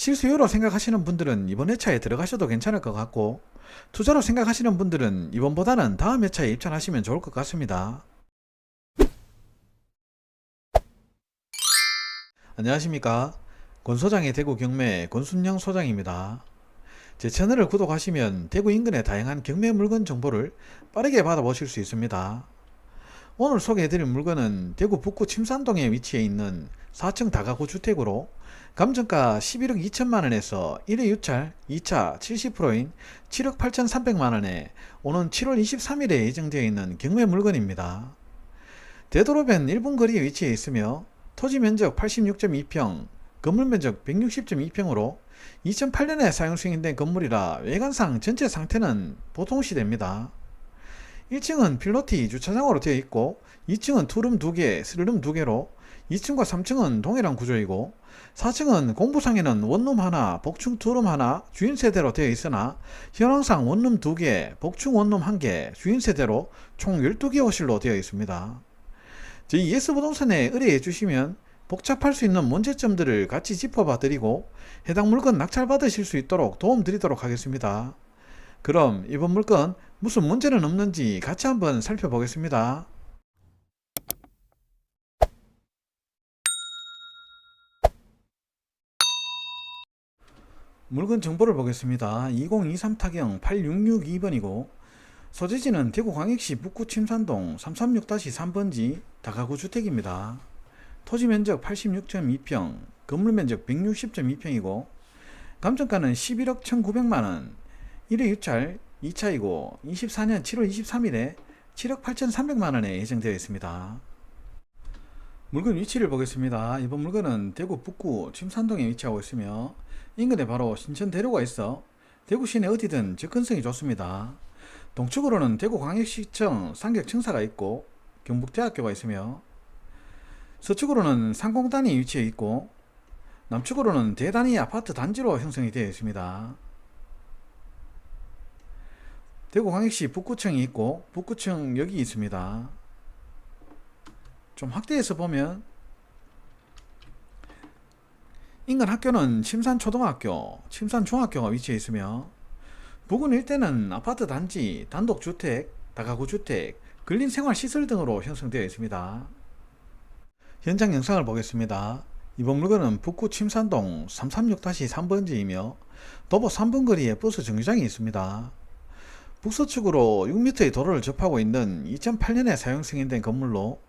실수요로 생각하시는 분들은 이번 회차에 들어가셔도 괜찮을 것 같고 투자로 생각하시는 분들은 이번보다는 다음 회차에 입찰하시면 좋을 것 같습니다. 안녕하십니까 권소장의 대구 경매 권순영 소장입니다. 제 채널을 구독하시면 대구 인근의 다양한 경매 물건 정보를 빠르게 받아보실 수 있습니다. 오늘 소개해드릴 물건은 대구 북구 침산동에 위치해 있는 4층 다가구 주택으로 감정가 11억 2천만원에서 1회 유찰 2차 70%인 7억 8천3백만원에 오는 7월 23일에 예정되어 있는 경매 물건입니다. 대도로변 1분 거리에 위치해 있으며 토지 면적 86.2평, 건물 면적 160.2평으로 2008년에 사용 승인된 건물이라 외관상 전체 상태는 보통 시대입니다. 1층은 필로티 주차장으로 되어 있고 2층은 투룸 2개, 스리룸 2개로 2층과 3층은 동일한 구조이고 4층은 공부상에는 원룸 하나, 복층 투룸 하나, 주인 세대로 되어 있으나 현황상 원룸 2개, 복층 원룸 1개, 주인 세대로 총 12개 호실로 되어 있습니다. 저희 예스부동산에 의뢰해 주시면 복잡할 수 있는 문제점들을 같이 짚어봐 드리고 해당 물건 낙찰 받으실 수 있도록 도움 드리도록 하겠습니다. 그럼 이번 물건 무슨 문제는 없는지 같이 한번 살펴보겠습니다. 물건 정보를 보겠습니다. 2023 타경 8662번이고 소재지는 대구 광역시 북구 침산동 336-3번지 다가구 주택입니다. 토지 면적 86.2평, 건물 면적 160.2평이고 감정가는 11억 1,900만원, 1회 유찰 2차이고 24년 7월 23일에 7억 8,300만 원에 예정되어 있습니다. 물건 위치를 보겠습니다. 이번 물건은 대구 북구 침산동에 위치하고 있으며 인근에 바로 신천 대로가 있어 대구 시내 어디든 접근성이 좋습니다. 동쪽으로는 대구광역시청 상격청사가 있고 경북대학교가 있으며 서쪽으로는 상공단이 위치해 있고 남쪽으로는 대단위 아파트 단지로 형성이 되어 있습니다. 대구 광역시 북구청이 있고 북구청 여기 있습니다. 좀 확대해서 보면 인근 학교는 침산초등학교, 침산중학교가 위치해 있으며 부근 일대는 아파트 단지, 단독주택, 다가구 주택, 근린생활시설 등으로 형성되어 있습니다. 현장 영상을 보겠습니다. 이번 물건은 북구 침산동 336-3번지이며 도보 3분 거리에 버스 정류장이 있습니다. 북서측으로 6m의 도로를 접하고 있는 2008년에 사용 승인된 건물로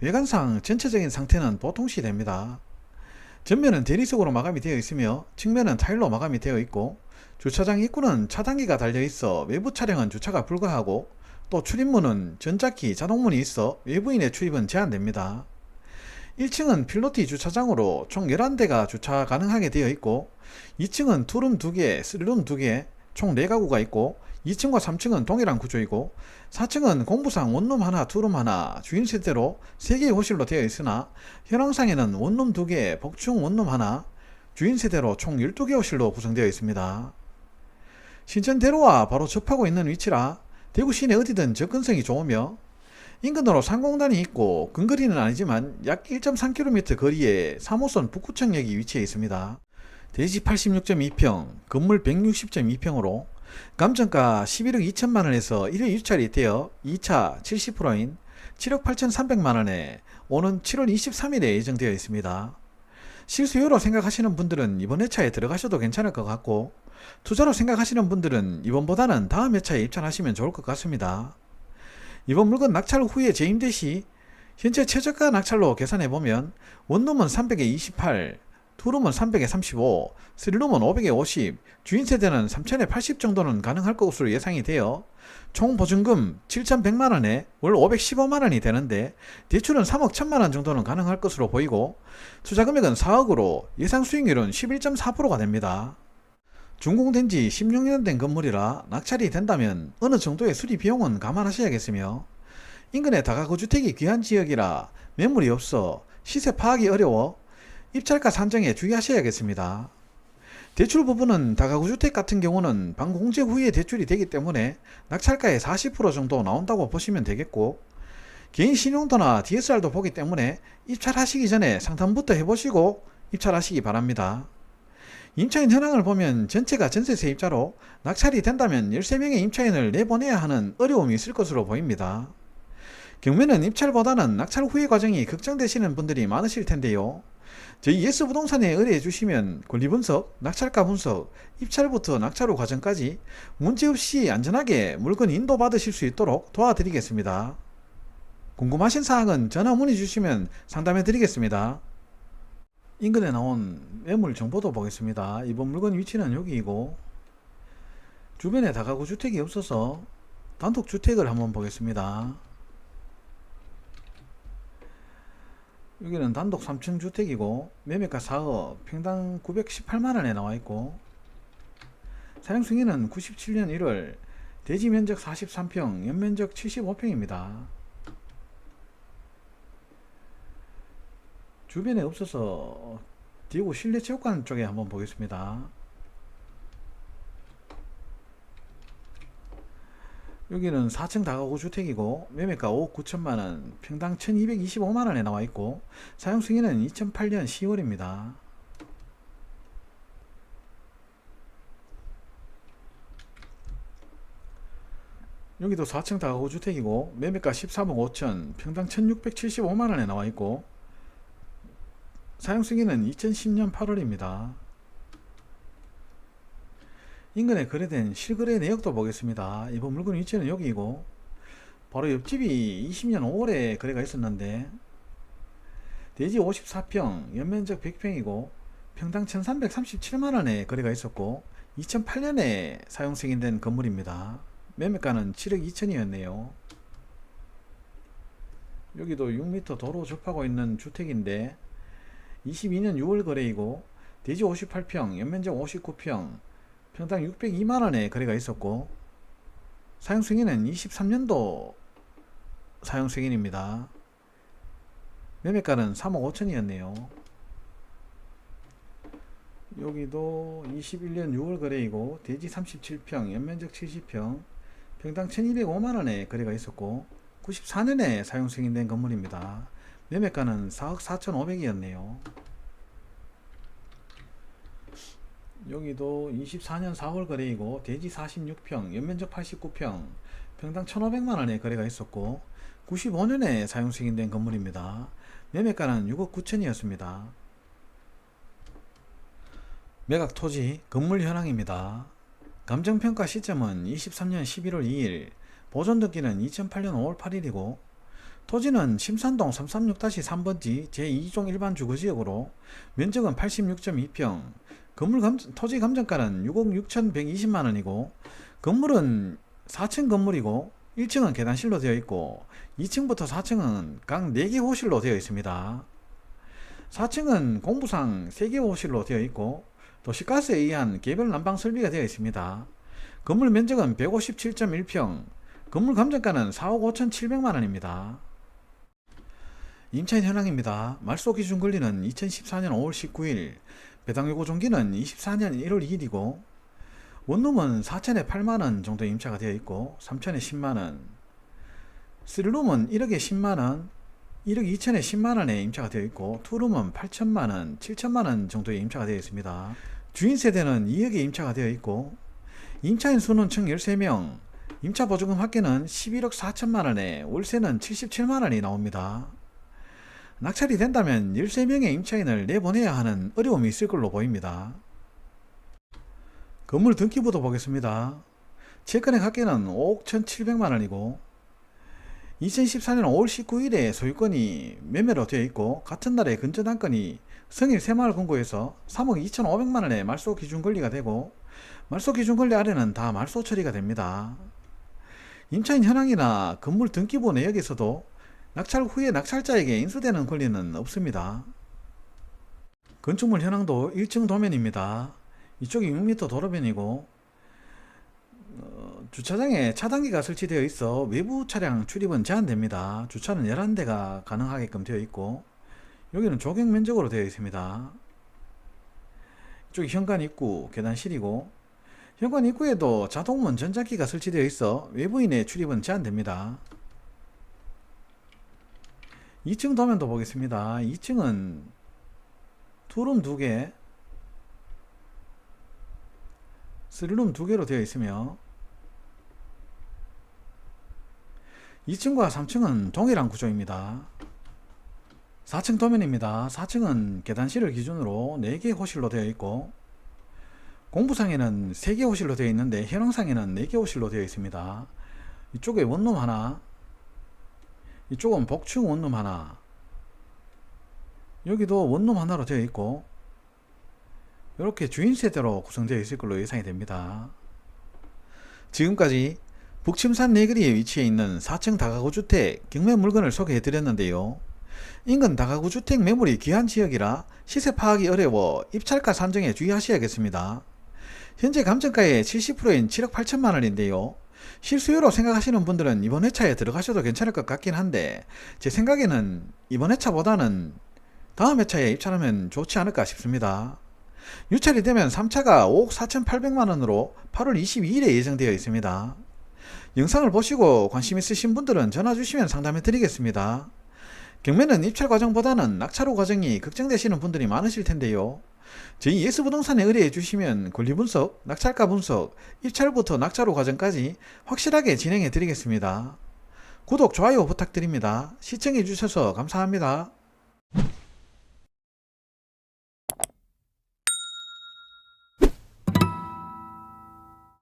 외관상 전체적인 상태는 보통시 됩니다. 전면은 대리석으로 마감이 되어 있으며 측면은 타일로 마감이 되어 있고 주차장 입구는 차단기가 달려 있어 외부 차량은 주차가 불가하고 또 출입문은 전자키 자동문이 있어 외부인의 출입은 제한됩니다. 1층은 필로티 주차장으로 총 11대가 주차 가능하게 되어 있고 2층은 투룸 2개, 쓰리룸 2개, 총 4가구가 있고 2층과 3층은 동일한 구조이고 4층은 공부상 원룸 하나, 투룸 하나, 주인 세대로 3개의 호실로 되어 있으나 현황상에는 원룸 2개, 복층 원룸 하나, 주인 세대로 총 12개 호실로 구성되어 있습니다. 신천대로와 바로 접하고 있는 위치라 대구 시내 어디든 접근성이 좋으며 인근으로 상공단이 있고 근거리는 아니지만 약 1.3km 거리에 3호선 북구청역이 위치해 있습니다. 대지 86.2평, 건물 160.2평으로 감정가 11억 2천만원에서 1회 유찰이 되어 2차 70%인 7억 8천3백만원에 오는 7월 23일에 예정되어 있습니다. 실수요로 생각하시는 분들은 이번 회차에 들어가셔도 괜찮을 것 같고 투자로 생각하시는 분들은 이번보다는 다음 회차에 입찰하시면 좋을 것 같습니다. 이번 물건 낙찰 후에 재임대 시 현재 최저가 낙찰로 계산해 보면 원룸은 300에 28, 투룸은 300에 35, 쓰리룸은 500에 50, 주인 세대는 3000에 80 정도는 가능할 것으로 예상이 되어 총 보증금 7,100만원에 월 515만원이 되는데 대출은 3억 1천만원 정도는 가능할 것으로 보이고 투자 금액은 4억으로 예상 수익률은 11.4%가 됩니다. 준공된 지 16년 된 건물이라 낙찰이 된다면 어느 정도의 수리 비용은 감안하셔야겠으며 인근의 다가구 주택이 귀한 지역이라 매물이 없어 시세 파악이 어려워 입찰가 산정에 주의하셔야겠습니다. 대출 부분은 다가구 주택 같은 경우는 방공제 후에 대출이 되기 때문에 낙찰가의 40% 정도 나온다고 보시면 되겠고 개인 신용도나 DSR도 보기 때문에 입찰하시기 전에 상담부터 해보시고 입찰하시기 바랍니다. 임차인 현황을 보면 전체가 전세 세입자로 낙찰이 된다면 13명의 임차인을 내보내야 하는 어려움이 있을 것으로 보입니다. 경매는 입찰보다는 낙찰 후의 과정이 걱정되시는 분들이 많으실 텐데요. 저희 예스부동산에 의뢰해 주시면 권리분석, 낙찰가 분석, 입찰부터 낙찰 후 과정까지 문제없이 안전하게 물건 인도받으실 수 있도록 도와드리겠습니다. 궁금하신 사항은 전화 문의 주시면 상담해 드리겠습니다. 인근에 나온 매물 정보도 보겠습니다. 이번 물건 위치는 여기이고 주변에 다가구 주택이 없어서 단독 주택을 한번 보겠습니다. 여기는 단독 3층 주택이고 매매가 4억 평당 918만원에 나와있고 사용 승인은 97년 1월 대지 면적 43평 연면적 75평입니다. 주변에 없어서 디고 실내체육관 쪽에 한번 보겠습니다 여기는 4층 다가구 주택이고 매매가 5억 9천만원 평당 1225만원에 나와있고 사용 승인은 2008년 10월입니다. 여기도 4층 다가구 주택이고 매매가 13억 5천 평당 1675만원에 나와있고 사용 승인은 2010년 8월입니다 인근에 거래된 실거래 내역도 보겠습니다. 이번 물건 위치는 여기이고 바로 옆집이 20년 5월에 거래가 있었는데 대지 54평, 연면적 100평이고 평당 1337만원에 거래가 있었고 2008년에 사용 승인된 건물입니다. 매매가는 7억 2천이었네요. 여기도 6m 도로 접하고 있는 주택인데 22년 6월 거래이고 대지 58평, 연면적 59평, 평당 602만원에 거래가 있었고 사용 승인은 23년도 사용 승인입니다. 매매가는 3억 5천이었네요. 여기도 21년 6월 거래이고 대지 37평, 연면적 70평, 평당 1205만원에 거래가 있었고 94년에 사용 승인된 건물입니다. 매매가는 4억 4천5백이었네요 여기도 24년 4월 거래이고 대지 46평, 연면적 89평, 평당 1,500만원에 거래가 있었고 95년에 사용 승인된 건물입니다. 매매가는 6억 9천이었습니다. 매각 토지 건물 현황입니다. 감정평가 시점은 23년 11월 2일, 보존 등기는 2008년 5월 8일이고 토지는 심산동 336-3번지 제2종 일반 주거지역으로 면적은 86.2평, 건물 감, 토지 감정가는 6억 6,120만 원이고 건물은 4층 건물이고 1층은 계단실로 되어 있고 2층부터 4층은 각 4개 호실로 되어 있습니다. 4층은 공부상 3개 호실로 되어 있고 도시가스에 의한 개별 난방 설비가 되어 있습니다. 건물 면적은 157.1평, 건물 감정가는 4억 5,700만원입니다. 임차인 현황입니다. 말소 기준 권리는 2014년 5월 19일, 배당 요구 종기는 24년 1월 2일이고 원룸은 4천에 8만원 정도 임차가 되어 있고 3천에 10만원 3룸은 1억에 10만원 1억 2천에 10만원에 임차가 되어 있고 투룸은 8천만원 7천만원 정도의 임차가 되어 있습니다. 주인 세대는 2억에 임차가 되어 있고 임차인 수는 총 13명 임차 보조금 합계는 11억 4천만원에 월세는 77만원이 나옵니다 낙찰이 된다면 13명의 임차인을 내보내야 하는 어려움이 있을 걸로 보입니다. 건물 등기부도 보겠습니다. 채권의 합계는 5억 1,700만원이고 2014년 5월 19일에 소유권이 매매로 되어 있고 같은 날에 근저당권이 성일 새마을 금고에서 3억 2,500만원의 말소 기준 권리가 되고 말소 기준 권리 아래는 다 말소 처리가 됩니다. 임차인 현황이나 건물 등기부 내역에서도 낙찰 후에 낙찰자에게 인수되는 권리는 없습니다. 건축물 현황도 1층 도면입니다. 이쪽이 6m 도로변이고 어, 주차장에 차단기가 설치되어 있어 외부 차량 출입은 제한됩니다. 주차는 11대가 가능하게끔 되어 있고 여기는 조경 면적으로 되어 있습니다. 이쪽이 현관 입구 계단실이고 현관 입구에도 자동문 전자기가 설치되어 있어 외부인의 출입은 제한됩니다. 2층 도면도 보겠습니다. 2층은 투룸 2개 3룸 두 개로 되어 있으며 2층과 3층은 동일한 구조입니다. 4층 도면입니다. 4층은 계단실을 기준으로 4개의 호실로 되어 있고 공부상에는 3개 호실로 되어 있는데 현황상에는 4개 호실로 되어 있습니다. 이쪽에 원룸 하나 이쪽은 복층 원룸 하나 여기도 원룸 하나로 되어 있고 이렇게 주인 세대로 구성되어 있을 걸로 예상이 됩니다. 지금까지 북침산 내거리에 위치해 있는 4층 다가구 주택 경매 물건을 소개해 드렸는데요. 인근 다가구 주택 매물이 귀한 지역이라 시세 파악이 어려워 입찰가 산정에 주의하셔야겠습니다. 현재 감정가의 70%인 7억 8천만 원인데요. 실수요로 생각하시는 분들은 이번 회차에 들어가셔도 괜찮을 것 같긴 한데 제 생각에는 이번 회차보다는 다음 회차에 입찰하면 좋지 않을까 싶습니다. 유찰이 되면 3차가 5억 4천8백만 원으로 8월 22일에 예정되어 있습니다. 영상을 보시고 관심 있으신 분들은 전화 주시면 상담해 드리겠습니다. 경매는 입찰 과정보다는 낙찰후 과정이 걱정되시는 분들이 많으실 텐데요. 저희 예스부동산에 의뢰해 주시면 권리 분석, 낙찰가 분석, 입찰부터 낙찰후 과정까지 확실하게 진행해 드리겠습니다. 구독, 좋아요 부탁드립니다. 시청해 주셔서 감사합니다.